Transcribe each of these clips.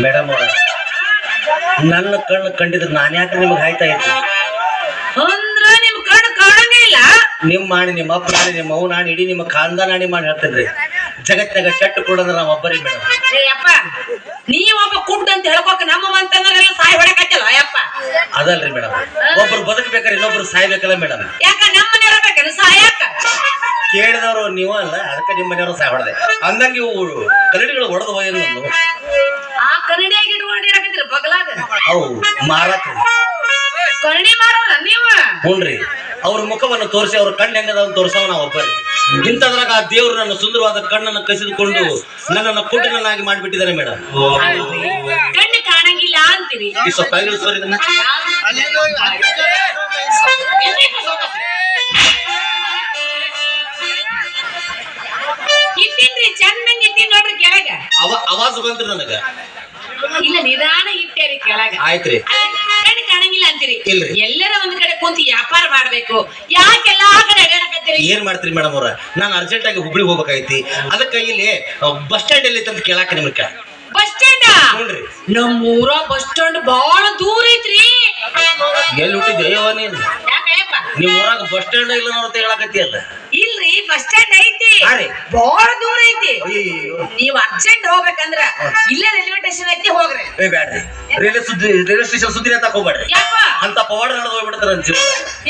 Madam ನನ್ನ ಕಣ್ಣು ಕಂಡಿದ್ರೆ ನಾನು ಯಾಕೆ ನಿಮ್ಗೆ ಹಾಯ್ತಾ ಇದ್ದೆ? ಅಂದ್ರೆ ನಿಮ್ ಕಣ್ಣು ಕಾಣಂಗಿಲ್ಲ ನಿಮ್ ಮಾಡಿ ನಿಮ್ಮ ಅಪ್ಪ ನಾಡಿ ನಿಮ್ಮ ಅವು ನಾನು ಇಡೀ ನಿಮ್ಮ ಖಾನ್ದ ನಾಡಿ ಮಾಡಿ ಹೇಳ್ತೇನ್ರಿ ಜಗತ್ತಾಗ ಕೆಟ್ಟು ಕೊಡೋದ್ರ ನಾವು ಒಬ್ಬರೇ ಮೇಡಮ್. ಅಪ್ಪ ನೀವ್ ಒಬ್ಬ ಕುಡ್ ಅಂತ ಹೇಳ್ಕೊಕ ನಮ್ಮ ಮಂತಂದ್ರೆಲ್ಲ ಸಾಯ್ ಹೊಡಕಲ್ಲ ಅಯ್ಯಪ್ಪ ಅದಲ್ರಿ ಮೇಡಮ್. ಒಬ್ರು ಬದುಕಬೇಕಾದ್ರೆ ಇನ್ನೊಬ್ರು ಸಾಯ್ಬೇಕಲ್ಲ ಮೇಡಮ್. ಯಾಕ ನಮ್ಮ ಮನೆ ಇರಬೇಕೇನು ಸಾಯಕ ಕೇಳಿದವರು ನೀವು ಅಲ್ಲ ಅದಕ್ಕೆ ನಿಮ್ಮ ಮನೆಯವರು ಸಾಯ್ ಹೊಡೆದೆ. ಅಂದಂಗೆ ಇವು ಕನ್ನಡಿಗಳು ಹೊಡೆದು ಹೋಯ್ತು ಆ ಕನ್ನಡಿಯಾಗಿ ಇಟ್ಕೊಂಡಿರಕತ್ತೀರಿ ಬಗಲಾಗ? ಅವು ಮಾರಕ ಕನ್ನಡಿ ಮಾಡೋರ ನೀವ? ಹುನ್ರಿ ಅವ್ರ ಮುಖವನ್ನು ತೋರಿಸಿ ಅವ್ರ ಕಣ್ಣು ಹೆಂಗದ ಅಂತ ತೋರ್ಸವ ನಾವು ಒಬ್ಬರೇ. ಇಂಥದ್ರಾಗ ಆ ದೇವರು ನನ್ನ ಸುಂದರವಾದ ಕಣ್ಣನ್ನು ಕಸಿದುಕೊಂಡು ನನ್ನನ್ನು ಕುಟುಂಬನಾಗಿ ಮಾಡಿಬಿಟ್ಟಿದ್ದಾರೆ ಮೇಡಮ್. ಕಣ್ಣು ಕಾಣಂಗಿಲ್ಲ ಅಂತೀರಿ. ಈ ಸ್ವಲ್ಪ ಇಳಿಸೋರಿ ಇದನ್ನ ಇಟ್ಟಿನ್ರಿ ಚಂದಂಗ್ ಇಟ್ಟಿನ್ ನೋಡ್ರಿ ಕೆಳಗ. ಅವ ಅವಾಜ್ ಬಂದ್ರಿ ನನಗ. ಇಲ್ಲ ನಿಧಾನ ಇಟ್ಟೇರಿ ಕೆಳಗ. ಆಯ್ತ್ರಿ. ಕಾಣಂಗಿಲ್ಲ ಅಂತೀರಿ? ಇಲ್ರಿ. ಎಲ್ಲರ ಒಂದ್ ಕಡೆ ಕುಂತು ವ್ಯಾಪಾರ ಮಾಡ್ಬೇಕು. ಯಾಕೆಲ್ಲ ಕಡೆ ಅಡ್ಯಾಡಕತ್ತೀರಿ ಏನ್ ಮಾಡ್ತೀರಿ ಮೇಡಮ್ ಅವ್ರ? ನಾನು ಅರ್ಜೆಂಟ್ ಆಗಿ ಹುಬ್ಳಿ ಹೋಗ್ಬೇಕಾಯ್ತಿ ಅದಕ್ಕೆ ಇಲ್ಲಿ ಬಸ್ ಸ್ಟ್ಯಾಂಡ್ ಎಲ್ಲಿ ಅಂತ ಕೇಳಾಕ ನಿಮ್ಗೆ. ಬಸ್ ಸ್ಟ್ಯಾಂಡ್ ನೋಡ್ರಿ ನಮ್ಮೂರ ಬಸ್ ಸ್ಟ್ಯಾಂಡ್ ಬಹಳ ದೂರ ಐತ್ರಿ. ಎಲ್ಲಿ ಹುಟ್ಟಿದ್ರಿ? ನೀನ್. ಯಾಕಯ್ಯಪ್ಪ ನಿಮ್ ಊರಾಗ ಬಸ್ ಸ್ಟ್ಯಾಂಡ್ ಇಲ್ಲ ನೋಡ್ತಾ ಹೇಳಕತ್ತಿ ಅಲ್ಲ. ಇಲ್ರಿ ಬಸ್ ಸ್ಟ್ಯಾಂಡ್ ಐತಿ. ಹಾ ರೀ. ಬಹಳ ದೂರ ಐತಿ. ನೀವ್ ಅರ್ಜೆಂಟ್ ಹೋಗ್ಬೇಕಂದ್ರ ಇಲ್ಲೇ ರೈಲ್ವೆ ಸ್ಟೇಷನ್ ಐತಿ ಹೋಗ್ರಿ. ಏ ಬ್ಯಾಡ್ರಿ. ರೈಲ್ವೆ ಸುದ್ದಿ ರೈಲ್ವೆ ಸ್ಟೇಷನ್ ಸುದ್ದಿ ಅಂತ ಹೋಗ್ಬೇಡ್ರಿ. ಯಾಕ? ಅಂತ ಪವಾಡ ನಡೆದು ಹೋಗ್ಬಿಡ್ತಾರ ಅಂತ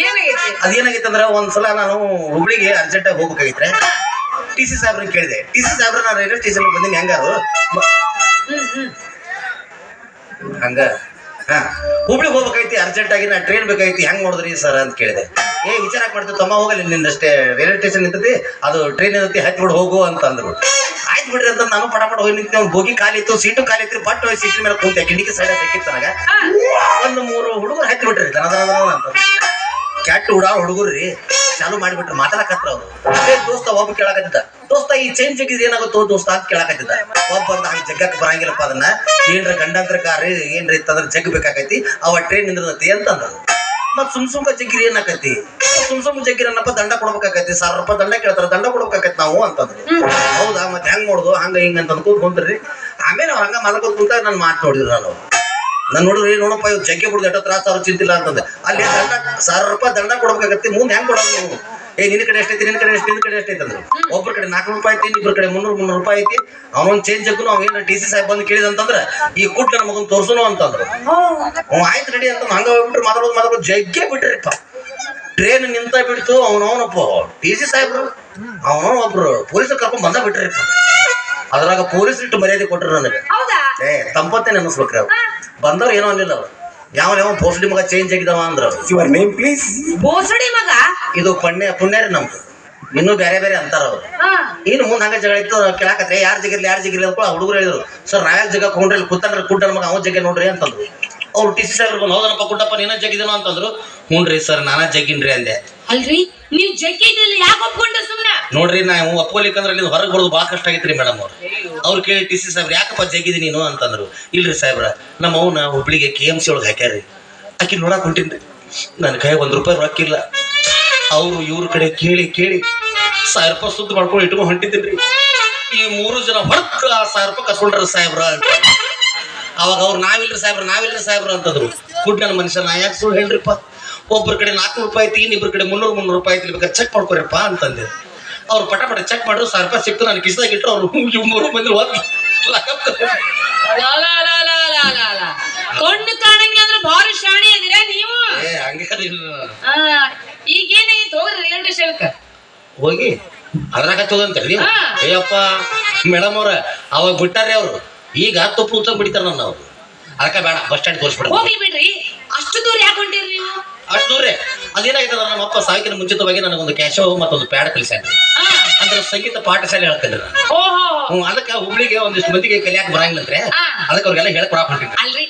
ಏನಾಗೈತಿ? ಅದೇನಾಗೈತೆ ಅಂದ್ರೆ ಒಂದ್ಸಲ ನಾನು ಹುಬ್ಳಿಗೆ ಅರ್ಜೆಂಟ್ ಆಗಿ ಹೋಗ್ಬೇಕಾಗಿತ್ರೆ ಟಿ ಸಿ ಸಾಹೇಬ್ರನ್ನ ಕೇಳಿದೆ. ಟಿ ಸಿ ಸಾಹೇಬ್ರ ನಾನು ರೈಲ್ವೆ ಸ್ಟೇಷನ್ ಬಂದಿನಿ ಹೆಂಗಾರು ಅದು? ಹಂಗ? ಹಾ. ಹುಬ್ಳಿಗೆ ಹೋಗ್ಬೇಕೈತಿ ಅರ್ಜೆಂಟ್ ಆಗಿ ನಾ ಟ್ರೈನ್ ಬೇಕಾಗಿತ್ತು ಹೆಂಗ್ ನೋಡಿದ್ರಿ ಸರ್ ಅಂತ ಕೇಳಿದೆ. ಏ ವಿಚಾರ ಮಾಡ್ತೀವಿ ತಮ್ಮ ಹೋಗಲಿ ನಿಂದಷ್ಟೇ ರೈಲ್ವೆ ಸ್ಟೇಷನ್ ನಿಂತತಿ ಅದು ಟ್ರೈನ್ ಇರ್ತೈತಿ ಹತ್ತಿ ಬಿಡು ಹೋಗು ಅಂತ ಅಂದ್ರು ಆಯ್ತು ಬಿಡ್ರಿ ಅಂತ ನಾನು ಪಟ ಪಟ ಹೋಗಿ ನಿಂತ ಬೋಗಿ ಖಾಲಿ ಇತ್ತು ಸೀಟು ಖಾಲಿ ಇತ್ತು ಬಟ್ ಹೋಗಿ ಸೀಟಿನ ಮೇಲೆ ಕುಂತೆ ಕಿಟಕಿ ಸೈಡ್ ಸಿಕ್ಕಿತ್ತು ನನಗ. ಒಂದು ಮೂರು ಹುಡುಗರು ಹತ್ತಿ ಬಿಟ್ರಿ ದನ ದನ ದನ ಅಂತ. ಕೆಟ್ಟ ಹುಡುಗರು ಹುಡುಗರ್ರಿ ಚಾಲು ಮಾಡಿಬಿಟ್ರು ಮಾತಾಡಕತ್ರ ಅವ್ರು. ಅದೇ ದೋಸ್ತ ಒಬ್ಬ ಕೇಳಕತ್ತಿದ್ದ. ದೋಸ್ತ ಈ ಚೈನ್ ಜಗ್ಗಿದ್ ಏನಾಗುತ್ತೋ ದೋಸ್ತ ಅಂತ ಕೇಳಕತ್ತಿದ್ದ. ಒಬ್ಬ ಅಂತ ಹಂಗೆ ಜಗ್ಗಕ್ ಬರಂಗಿಲ್ಲಪ್ಪ ಅದನ್ನ. ಏನ್ರ ಗಂಡಂತ್ರ ಕಾರ್ ಏನ್ರ ಇತ್ತಂದ್ರ ಜಗ್ ಬೇಕಾಕೈತಿ ಅವ ಟ್ರೈನ್ ನಿಂದ್ರತಿ ಅಂತಂದ. ಮತ್ ಸುಮ್ ಸುಮ್ಕ ಜಗ್ಗಿರಿ ಏನಾಕತಿ ಸುಮ್ ಸುಮ್ ಜಗ್ಗಿರಿ ಅನ್ನಪ್ಪ ದಂಡ ಕೊಡ್ಬೇಕಾಕತಿ ಸಾವಿರ ರೂಪಾಯಿ ದಂಡ ಕೇಳ್ತಾರ ದಂಡ ಕೊಡ್ಬೇಕಾಕೈತಿ ನಾವು ಅಂತಂದ್ರು ಹೌದಾ ಮತ್ತೆ ಹೆಂಗ್ ನೋಡುದು ಹಂಗ ಹಿಂಗ ಅಂತ ಅನ್ಕೊಂಡ್ ಕುಂತ್ರಿ. ಆಮೇಲೆ ಅವ್ರ ಹಂಗ ಮಲಗೋದ್ ಕುಂತ ನಾನು ಮಾತು ನೋಡಿದ್ರು ನಾನು. ನಾನು ನೋಡಿದ್ರೆ ನೋಡಪ್ಪ ಇವ್ ಜಗ್ಗೆ ಬಿಡುದು ಎಷ್ಟೋ ತ್ರಾಸ ಅವ್ರು ಚಿಂತಿಲ್ಲ ಅಂತಂದ್ರೆ ಅಲ್ಲಿ ದಂಡ ಸಾವಿರ ರೂಪಾಯಿ ದಂಡ ಕೊಡ್ಬೇಕಾಗತ್ತೆ ಮುಂದೆ ಹೆಂಗ್ ಕೊಡೋದು ನೀವು? ಏ ನಿನ್ನ ಕಡೆ ಎಷ್ಟೈತಿ ನಿನ್ನ ಕಡೆ ಎಷ್ಟು ನಿನ್ನ ಕಡೆ ಎಷ್ಟೈತೆ ಅಂದ್ರೆ. ಒಬ್ಬರ ಕಡೆ ನಾಲ್ಕು ರೂಪಾಯಿ ಐತಿ ಇಬ್ಬರ ಕಡೆ ಮುನ್ನೂರು ಮುನ್ನೂರು ರೂಪಾಯಿ ಐತಿ. ಅವನೊಂದು ಚೇಂಜ್ ಜಗ್ಗು ನಾವು ಏನು ಡಿ ಸಿ ಸಾಹೇಬ್ ಬಂದು ಕೇಳಿದಂತಂದ್ರೆ ಈ ಕುಟ್ಟ ನನ್ನ ತೋರ್ಸೋನು ತೋರ್ಸುನು ಅಂತಂದ್ರು. ಅವ್ನು ಆಯ್ತು ರೆಡಿ ಅಂತ ಹಂಗ ಹೋಗ್ಬಿಟ್ರೆ ಮಾತಾಡೋದು ಮಾತಾಡೋದು ಜಗ್ಗೆ ಬಿಟ್ರಿಪ್ಪ. ಟ್ರೈನ್ ನಿಂತ ಬಿಡ್ತು ಅವನವನಪ್ಪ ಟಿ ಸಿ ಸಾಹೇಬ್ರು ಅವನವನ ಒಬ್ರು ಪೊಲೀಸರು ಕರ್ಕೊಂಡ್ ಬಂದ ಬಿಟ್ರಿಪ್ಪ. ಅದ್ರಾಗ ಪೊಲೀಸ್ ಇಟ್ಟು ಮರ್ಯಾದೆ ಕೊಟ್ರು ನನಗೆ. ಏ ತಂಪತ್ತೇನೆ ಅನ್ನಿಸ್ಬೇಕ್ರಿ ಅವ್ರು. ಬಂದವ್ರು ಏನೋ ಅನ್ನಿಲ್ಲ ಅವ್ರು. ಯಾವ ಯಾವ ಭೋಸಡಿ ಮಗ ಚೇಂಜ್ ಆಗಿದಾವ ಅಂದ್ರ. ಯುವರ್ ನೇಮ್ ಪ್ಲೀಸ್ ಬೋಸಡಿ ಮಗ? ಇದು ಪುಣ್ಯ ಪುಣ್ಯ ರೀ ನಮ್ದು. ಇನ್ನೂ ಬೇರೆ ಬೇರೆ ಅಂತಾರ ಅವ್ರು. ಹಾ. ಇನ್ನು ಮುಂದೆ ಹಂಗ ಜಗಳ ಇತ್ತು ಕೇಳಾಕತ್ರೆ ಯಾರು ಜಗಿರ್ಲಿ ಯಾರು ಜಗಿರ್ಲಿ ಅಂತ ಹುಡುಗರು ಹೇಳಿದ್ರು. ಸರ್ ರಾಯಲ್ ಜಗ ಕೊಂಡ್ರಿ ಕುತ್ತಂದ್ರೆ ಕುಟ್ಟನ್ ಮಗ ಅವ್ನ ಜಗ್ಗೆ ನೋಡ್ರಿ ಅಂತಂದ್ರು. ಅವ್ರು ಟಿ ಸಿ ಸಾಹೇಬ್ರು ಬಂದು ಹೌದನಪ್ಪ ಕುಟ್ಟಪ್ಪ ನೀನ ಜಗಿದನು ಅಂತಂದ್ರು. ಹ್ಞೂನ್ರಿ ಸರ್ ನಾನಾ ಜಗ್ಗಿನ್ರಿ ಅಂದೆ. ಅಲ್ರಿ? ನೀವ್ ಜಗ್ಗಿದಲ್ಲಿ ಯಾಕೆ ಒಪ್ಕೊಂಡ್ರಿ ಸುಮ್ನೆ? ನೋಡ್ರಿ ನಾವು ಒಪ್ಕೊಲಿಕ್ಕಂದ್ರೆ ನೀವು ಹೊರಗೆ ಬರೋದು ಭಾಳ ಕಷ್ಟ ಆಗೈತ್ರಿ ಮೇಡಮ್ ಅವ್ರು. ಅವ್ರು ಕೇಳಿ ಟಿ ಸಿ ಸಾಹೇಬ್ರ ಯಾಕಪ್ಪ ಜಗ್ಗಿದಿ ನೀನು ಅಂತಂದ್ರು. ಇಲ್ರಿ ಸಾಹೇಬ್ರ ನಮ್ಮ ಅವನ ಹುಬ್ಳಿಗೆ ಕೆ ಎಂ ಸಿ ಒಳಗೆ ಹಾಕ್ಯಾರ್ರಿ. ಆಕಿ ನೋಡಕ್ ಹೊಂಟಿನ್ರಿ. ನನ್ನ ಕೈ ಒಂದು ರೂಪಾಯಿ ರೊಕ್ಕಿಲ್ಲ ಅವರು ಇವ್ರ ಕಡೆ ಕೇಳಿ ಕೇಳಿ ಸಾವಿರ ರೂಪಾಯಿ ಸುದ್ದು ಮಾಡ್ಕೊಂಡು ಇಟ್ಕೊಂಡು ಹೊಂಟಿದ್ದೀನಿ ಈ ಮೂರು ಜನ ಹೊರತು ಆ ಸಾವಿರ ರೂಪಾಯಿ ಕಸ್ಕೊಂಡ್ರ ಸಾಹೇಬ್ರ ಅಂತ. ಅವಾಗ ಅವ್ರು ನಾವಿಲ್ರಿ ಸಾಹೇಬ್ರ ನಾವಿಲ್ರಿ ಸಾಹೇಬ್ರ ಅಂತಂದ್ರು. ಕುಡ್ ನನ್ನ ಮನುಷ್ಯ ನಾ ಯಾಕೆ ಸುಳ್ಳು ಹೇಳ್ರಿಪ್ಪ? ಒಬ್ಬರ ಕಡೆ ನಾಲ್ಕು ರೂಪಾಯಿ ಐತಿ ಇಬ್ಬರ ಕಡೆ ಮುನ್ನೂರು ಮುನ್ನೂರು ರೂಪಾಯಿ ಐತಿ ಬೇಕಾದ್ರೆ ಚೆಕ್ ಮಾಡ್ಕೊರಪ್ಪ ಅಂತಂದೆ. ಅವ್ರು ಪಟ ಪಟ ಚೆಕ್ ಮಾಡಿದ್ರು ಸಾವಿರ ರೂಪಾಯಿ ಸಿಕ್ತು ನಾನು ಕಿಸ್ದಾಗ ಇಟ್ಟರು ಅವ್ರು ಮೂರು ಮಂದಿ ಹೋಗಿ. ಕಣ್ಣು ಕಾಣಂಗಿಲ್ಲ ಅಂದ್ರೆ ಭಾರಿ ಶಾಣಿ ಅದೀರಾ ನೀವು? ಏ ಹಂಗೆ ಆ, ಈಗ ಏನಾಗಿತ್ತು ಹೋಗ್ರಿ ರೈಲ್ವೆ ಸ್ಟೇಷನ್ಕ ಹೋಗಿ ಅದ್ರಾಗ ಹಚ್ಚೋದಂತ ನೀವು? ಹಾ. ಅಯ್ಯಪ್ಪ ಮೇಡಮ್ ಅವ್ರ ಅವಾಗ ಬಿಟ್ಟಾರ್ರಿ ಅವರು. ಈಗ ತಪ್ಪು ಉತ್ತ ಬಿಡ್ತಾರ ನನ್ನ ಅವ್ರು. ಅದಕ್ಕೆ ಬೇಡ ಬಸ್ ಸ್ಟ್ಯಾಂಡ್ ತೋರಿಸ್ಬಿಡ ಹೋಗ್ಲಿ ಬಿಡ್ರಿ. ಅಷ್ಟು ದೂರ ಯಾಕೆ ಹೊಂಟಿರಿ ನೀವು? ಅಷ್ಟು ದೂರ ಅದೇನಾಗಿದೆ ನಮ್ಮ ಅಪ್ಪ ಸಾವಿನ ಮುಂಚಿತವಾಗಿ ನನಗೊಂದು ಕ್ಯಾಶೋ ಮತ್ತೊಂದು ಪ್ಯಾಡ್ ಕಲಿಸ್ಯಾನ ಹಾ. ಅಂದ್ರೆ ಸಂಗೀತ ಪಾಠಶಾಲೆ ಹೇಳ್ತೇನೆ ನಾನು. ಓಹೋ. ಅದಕ್ಕೆ ಹುಬ್ಳಿಗೆ ಒಂದಿಷ್ಟು ಮಂದಿಗೆ ಕಲಿಯಾಕ ಬರಂಗಿಲ್ಲ ಅಂದ್ರೆ ಹಾ. ಅದಕ್ಕೆ ಅವ್ರಿಗೆಲ್ಲ ಹೇಳಕ್ ಬರಾಕ್ ಹೊಂಟಿದ್ರು. ಅಲ್ರಿ